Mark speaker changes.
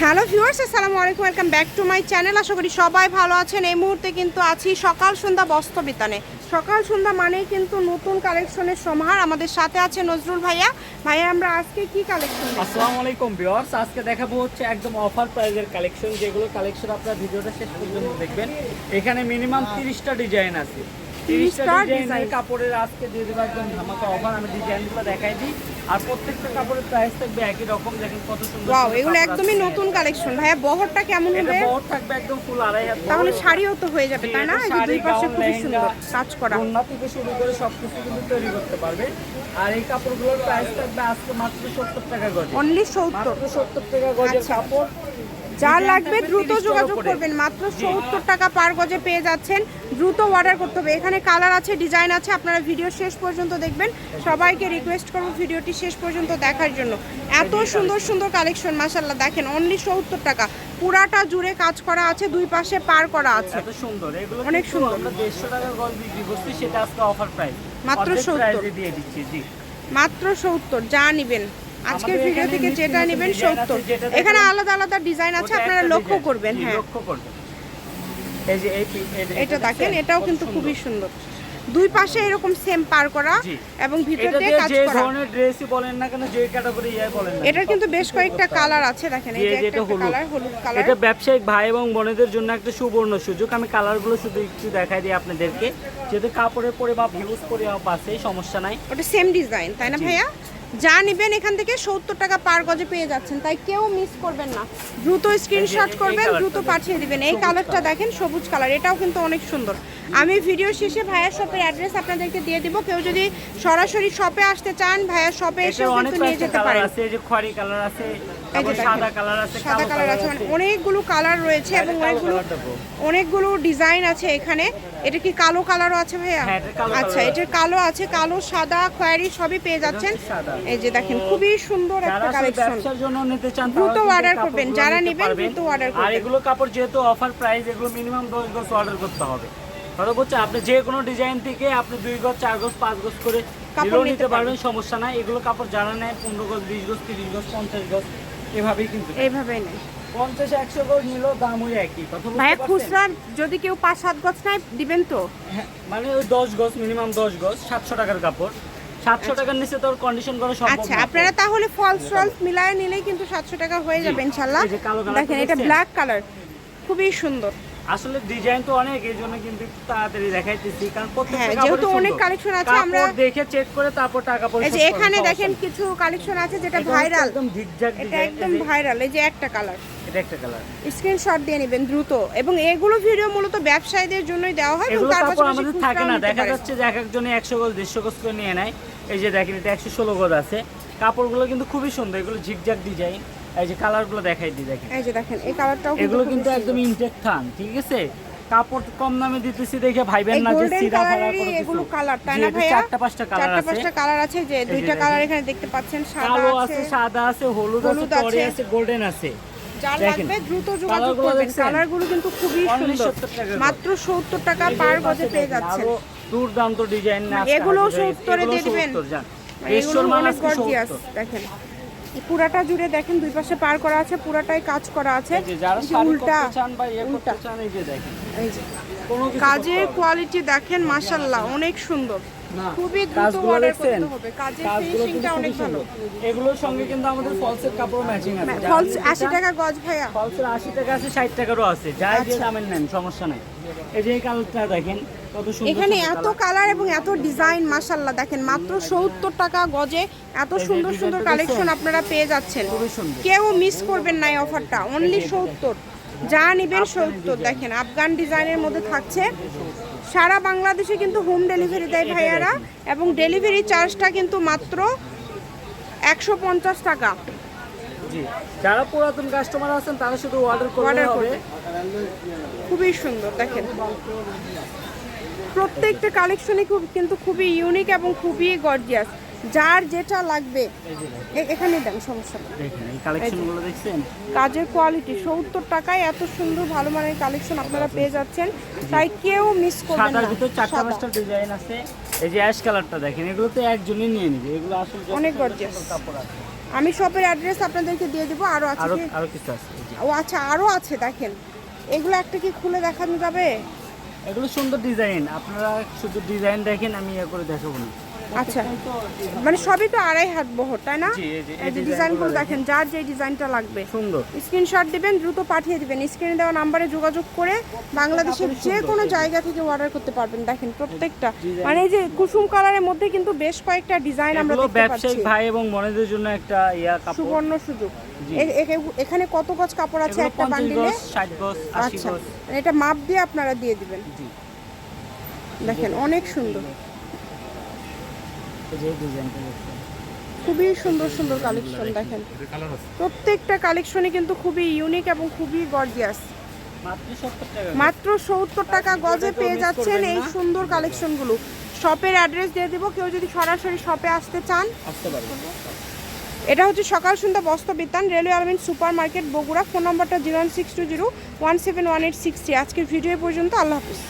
Speaker 1: Hello viewers, আসসালামু আলাইকুম, welcome back to my channel. আশা করি সবাই ভালো আছেন। এই মুহূর্তে কিন্তু আছি সকাল সন্ধ্যা বস্ত্র বিতানে। সকাল সন্ধ্যা মানেই কিন্তু নতুন কালেকশনের সমাহার আমাদের সাথে আছে নজরুল ভাইয়া। ভাইয়া, আমরা আজকে কি কালেকশন
Speaker 2: আসসালামু আলাইকুম ভিউয়ার্স, আজকে দেখাবো হচ্ছে একদম অফার প্রাইজের কালেকশন। যেগুলো কালেকশন আপনারা ভিডিওটা শেষ পর্যন্ত দেখবেন, এখানে মিনিমাম 30টা ডিজাইন আছে।
Speaker 1: 30 টা
Speaker 2: 30টা
Speaker 1: design।
Speaker 2: ডিজাইনের কাপড়ের আজকে দিয়ে দেবো একদম ধামাকা অফার আমি ডিজাইনগুলো দেখাই দিই। আর প্রত্যেকটা কাপড়ের প্রাইস থাকবে একই রকম দেখেন কত সুন্দর
Speaker 1: ওয়াও এগুলো একদমই নতুন কালেকশন ভাইয়া বহরটা কেমন হবে?
Speaker 2: বহর থাকবে একদম ফুল আড়াই হাত
Speaker 1: তাহলে শাড়িও তো হয়ে যাবে তাই না? এই দুই পাশে খুবই সুন্দর কাজ করা।
Speaker 2: ওড়না থেকে শুরু করে সবকিছু কিন্তু তৈরি করতে পারবে। আর এই কাপড়গুলোর প্রাইস থাকবে আজকে মাত্র সত্তর টাকা গজ।
Speaker 1: অনলি সত্তর।
Speaker 2: মাত্র সত্তর টাকা গজের
Speaker 1: আচ্ছা।
Speaker 2: কাপড়। ডিজাইন
Speaker 1: লাগবে দ্রুত
Speaker 2: 30
Speaker 1: যোগাযোগ করবেন। মাত্র সত্তর টাকা পার গজে পেয়ে যাচ্ছেন। দ্রুত অর্ডার করতে হবে। এখানে কালার আছে ডিজাইন আছে। আপনারা ভিডিও শেষ পর্যন্ত দেখবেন। সবাইকে রিকোয়েস্ট করব ভিডিওটি শেষ পর্যন্ত দেখার জন্য। এত সুন্দর সুন্দর কালেকশন মাসাল্লাহ দেখেন অনলি সত্তর টাকা। পুরাটা জুড়ে কাজ করা আছে দুই পাশে পার করা আছে।
Speaker 2: সুন্দর।
Speaker 1: অনেক সুন্দর।
Speaker 2: আমরা দেড়শো টাকা গজ বিক্রি করছি সেটা আজকে অফার প্রাইস
Speaker 1: মাত্র 70
Speaker 2: প্রাইসে দিয়ে দিচ্ছি জি।
Speaker 1: মাত্র সত্তর। যা নিবেন। আজকের ভিডিও থেকে যেটা নেবেন সত্তর। এখানে আলাদা আলাদা ডিজাইন আছে আপনারা লক্ষ্য করবেন হ্যাঁ।
Speaker 2: লক্ষ্য করবেন। এই যে এই পি- এই যে
Speaker 1: এটা দেখেন এটাও কিন্তু খুবই সুন্দর। দুই পাশে এরকম সেম পার করা এবং ভিতর
Speaker 2: এটা
Speaker 1: দিয়ে কাজ
Speaker 2: যে
Speaker 1: করা।
Speaker 2: ধরনের ড্রেসই বলেন না কেন যে ক্যাটাগরি ইয়াই বলেন না
Speaker 1: এটার কিন্তু বেশ কয়েকটা কালার আছে দেখেন এই যে একটা
Speaker 2: এটা
Speaker 1: কালার হলুদ কালার
Speaker 2: এটা ব্যবসায়িক ভাই এবং বোনেদের জন্য একটা সুবর্ণ সুযোগ। আমি কালারগুলো শুধু একটু দেখাই দিই আপনাদেরকে। যেহেতু কাপড়ের পরে বা ভিউজ পরে আছে সমস্যা নাই।
Speaker 1: ওটা সেম ডিজাইন তাই না ভাইয়া? যা নেবেন এখান থেকে সত্তর টাকা পার গজে পেয়ে যাচ্ছেন। তাই কেউ মিস করবেন না। দ্রুত স্ক্রিনশট করবেন দ্রুত পাঠিয়ে দিবেন। এই কালারটা দেখেন সবুজ কালার এটাও কিন্তু অনেক সুন্দর। আমি ভিডিও শেষে ভাইয়া শপের অ্যাড্রেস আপনাদেরকে দিয়ে দিব। কেউ যদি সরাসরি শপে আসতে চান ভাইয়া শপে এসে কিন্তু নিয়ে যেতে পারেন।
Speaker 2: আছে এই যে খয়েরি কালার আছে
Speaker 1: এই যে
Speaker 2: সাদা কালার আছে
Speaker 1: সাদা কালার আছে। মানে অনেকগুলো কালার রয়েছে
Speaker 2: হ্যাঁ,
Speaker 1: এবং অনেকগুলো অনেকগুলো ডিজাইন আছে এখানে। এটা কি কালো কালারও আছে ভাইয়া?
Speaker 2: হ্যাঁ, এটা কালো
Speaker 1: আচ্ছা এটার কালো আছে কালো সাদা খয়েরি সবই পেয়ে যাচ্ছেন।
Speaker 2: সাদা।
Speaker 1: এই যে দেখেন খুবই সুন্দর একটা কালেকশন
Speaker 2: ব্যবসার জন্য নিতে চান
Speaker 1: দ্রুত
Speaker 2: এই
Speaker 1: করবেন। যারা নিবেন। দ্রুত order
Speaker 2: আর এগুলো কাপড় যেহেতু অফার প্রাইস এগুলো মিনিমাম দশ গজ অর্ডার করতে হবে। ধরো বলছে আপনি যে কোনো ডিজাইন থেকে আপনি দুই গজ চার গজ পাঁচ গজ করে
Speaker 1: কাপড় নিতে
Speaker 2: পারবেন। সমস্যা নাই। এগুলো কাপড় যারা নেয় পনেরো গজ বিশ গজ তিরিশ গজ পঞ্চাশ গজ এভাবেই কিন্তু
Speaker 1: এইভাবে নেই
Speaker 2: পঞ্চাশ একশো গজ নিলেও দাম ওই একই। কথা বুঝতে
Speaker 1: ভাইয়া খুচরা যদি কেউ পাঁচ সাত গজ নেয় দিবেন তো?
Speaker 2: হ্যাঁ, মানে ওই দশ গজ মিনিমাম দশ গজ সাতশো টাকার কাপড়। সাতশো টাকার নিচে তো কন্ডিশন করা সম্ভব
Speaker 1: আচ্ছা আপনারা তাহলে ফলস টলস মিলায় নিলেই কিন্তু সাতশো টাকা হয়ে যাবে
Speaker 2: কালারটা
Speaker 1: দেখেন এটা ব্ল্যাক কালার খুবই সুন্দর।
Speaker 2: আসলে ডিজাইন তো অনেক এই জন্য কিন্তু তাড়াতাড়ি দেখাইতেছি কারণ প্রত্যেকটা
Speaker 1: হ্যাঁ, যেহেতু অনেক collection আছে, আমরা-
Speaker 2: দেখে চেক করে তারপর টাকা
Speaker 1: এই যে এখানে দেখেন কিছু কালেকশন আছে যেটা ভাইরাল
Speaker 2: একদম ঝিকঝাক
Speaker 1: এটা একদম ভাইরাল এই যে একটা কালার
Speaker 2: এটা একটা কালার
Speaker 1: স্ক্রিনশট দিয়ে নেবেন দ্রুত। এবং এগুলো ভিডিও মূলত ব্যবসায়ীদের জন্যই দেওয়া হয় এবং তার পাশাপাশি
Speaker 2: থাকে না দেখা যাচ্ছে যে এক একজনে একশো গজ দেড়শো গজ করে নিয়ে নেয়। এই যে দেখেন এটা একশো ষোলো গজ আছে। কাপড়গুলো কিন্তু খুবই সুন্দর এগুলো ঝিকঝাক ডিজাইন এই যে কালারগুলো দেখাই দিই দেখেন।
Speaker 1: এই যে দেখেন এই কালারটাও
Speaker 2: এগুলো কিন্তু একদম ইনটেক থান ঠিক আছে? কাপড় কম দামে দিতেছি দেখে ভাইবেন না যে সিরা ফারা কোনো
Speaker 1: এগুলো কালার তাই না ভাইয়া?
Speaker 2: চারটা পাঁচটা কালার আছে
Speaker 1: চারটা
Speaker 2: আছে।
Speaker 1: পাঁচটা কালার আছে যে দুইটা কালার এখানে দেখতে পাচ্ছেন সাদা
Speaker 2: কালো
Speaker 1: আছে
Speaker 2: আছে সাদা আছে হলুদ আছে টরে
Speaker 1: আছে।
Speaker 2: আছে গোল্ডেন আছে।
Speaker 1: যার। লাগবে দ্রুত যোগাযোগ করবেন। কালারগুলো কিন্তু খুবই সুন্দর।
Speaker 2: 70 করে।
Speaker 1: মাত্র সত্তর টাকা
Speaker 2: এই
Speaker 1: পার গজে পেয়ে যাচ্ছেন।
Speaker 2: আরও দুর্দান্ত ডিজাইন না
Speaker 1: এগুলোও 70 দিয়ে দিবেন? এগুলো
Speaker 2: এসর মাল
Speaker 1: অনেক
Speaker 2: আজকে
Speaker 1: গর্জিয়াস
Speaker 2: 70
Speaker 1: দেখেন। পুরাটা জুড়ে দেখেন দুই পাশে পার করা আছে পুরাটাই কাজ করা আছে। উল্টা
Speaker 2: ইয়ে
Speaker 1: কাজের কোয়ালিটি দেখেন মাশাল্লাহ অনেক সুন্দর। খুবই দ্রুত অর্ডার করতে হবে। কাজের ফিনিশিংটা অনেক ভালো।
Speaker 2: এগুলোর সঙ্গে কিন্তু আমাদের ফলসের কাপড় ম্যাচিং আছে।
Speaker 1: ফলস আশি টাকা গজ ভাইয়া।
Speaker 2: ফলসের আশি টাকা আছে ষাট টাকারও আছে। যাই
Speaker 1: আচ্ছা।
Speaker 2: দামের নেন সমস্যা নাই। এই যে কালারটা দেখেন
Speaker 1: এখানে এত কালার এবং এত ডিজাইন মাশাল্লাহ দেখেন মাত্র সত্তর টাকা গজে এত সুন্দর সুন্দর কালেকশন আপনারা পেয়ে যাচ্ছেন। কেউ মিস করবেন না এই অফারটা অনলি সত্তর। যা নিবেন সত্তর দেখেন আফগান ডিজাইনের মধ্যে থাকছে। সারা বাংলাদেশে কিন্তু হোম ডেলিভারি দেয় ভাইয়ারা এবং ডেলিভারি চার্জটা কিন্তু মাত্র একশো পঞ্চাশ টাকা।
Speaker 2: যারা পুরাতন কাস্টমার আছেন তারা শুধু অর্ডার করলে হবে।
Speaker 1: খুবই সুন্দর দেখেন। প্রত্যেকটা কালেকশনই খুব কিন্তু খুবই ইউনিক এবং খুবই গর্জিয়াস যার যেটা লাগবে এখানে দেন সমস্যা নেই।
Speaker 2: এই কালেকশনগুলো দেখছেন?
Speaker 1: কাজের কোয়ালিটি সত্তর টাকায় এত সুন্দর ভালো মানের কালেকশন আপনারা পেয়ে যাচ্ছেন। তাই কেউ মিস করবেন না।
Speaker 2: চারটা পাঁচটা ডিজাইন আছে। এই যে অ্যাশ কালারটা দেখেন এগুলো তো একজনই নিয়ে নিবে। এগুলো আসলে
Speaker 1: অনেক
Speaker 2: আছে।
Speaker 1: আমি শপের অ্যাড্রেস আপনাদেরকে দিয়ে দিব। আরও আছে
Speaker 2: আরও কিছু আছে
Speaker 1: ও আচ্ছা আরও আছে দেখেন। এগুলো একটা কি খুলে দেখানো যাবে?
Speaker 2: এগুলো সুন্দর ডিজাইন আপনারা শুধু ডিজাইন দেখেন আমি ইয়ে করে দেখাবো না।
Speaker 1: আচ্ছা। মানে সবই তো আড়াই হাত বহর তাই না?
Speaker 2: এই যে- ডিজাইনগুলো দেখেন।
Speaker 1: যার যে ডিজাইনটা লাগবে।
Speaker 2: সুন্দর।
Speaker 1: স্ক্রিনশট দিবেন দ্রুত পাঠিয়ে দিবেন। স্ক্রিনে দেওয়া নাম্বারে যোগাযোগ করে বাংলাদেশের যে কোনো জায়গা থেকে অর্ডার করতে পারবেন। দেখেন প্রত্যেকটা। মানে এই যে কুসুম কালারের মধ্যে কিন্তু বেশ কয়েকটা ডিজাইন আমরা দেখতে পাচ্ছি।
Speaker 2: ব্যবসায়িক ভাই এবং মনেদের জন্য একটা ইয়া কাপড়।
Speaker 1: সুবর্ণ সুযোগ। এখানে কত গজ কাপড় আছে একটা
Speaker 2: 50
Speaker 1: বান্ডিলে
Speaker 2: গজ ষাট গজ আশি
Speaker 1: আচ্ছা।
Speaker 2: গজ।
Speaker 1: এটা মাপ দিয়ে আপনারা দিয়ে দিবেন। দেখেন অনেক সুন্দর।
Speaker 2: যে ডিজাইনটা দেখছেন
Speaker 1: খুবই সুন্দর সুন্দর কালেকশন দেখেন। প্রত্যেকটা কালেকশনই কিন্তু খুবই ইউনিক এবং খুবই গর্জিয়াস
Speaker 2: মাত্র সত্তর টাকা
Speaker 1: গজে। পেয়ে যাচ্ছেন এই সুন্দর কালেকশনগুলো শপের অ্যাড্রেস দিয়ে দিব কেউ যদি সরাসরি শপে আসতে চান। এটা হচ্ছে সকাল সন্ধ্যা বস্ত্র বিতান রেলওয়ে আলমিন সুপার মার্কেট বগুড়া। ফোন নম্বরটা zero one six two zero one seven one eight sixty আজকের ভিডিও পর্যন্ত আল্লাহ হাফিজ।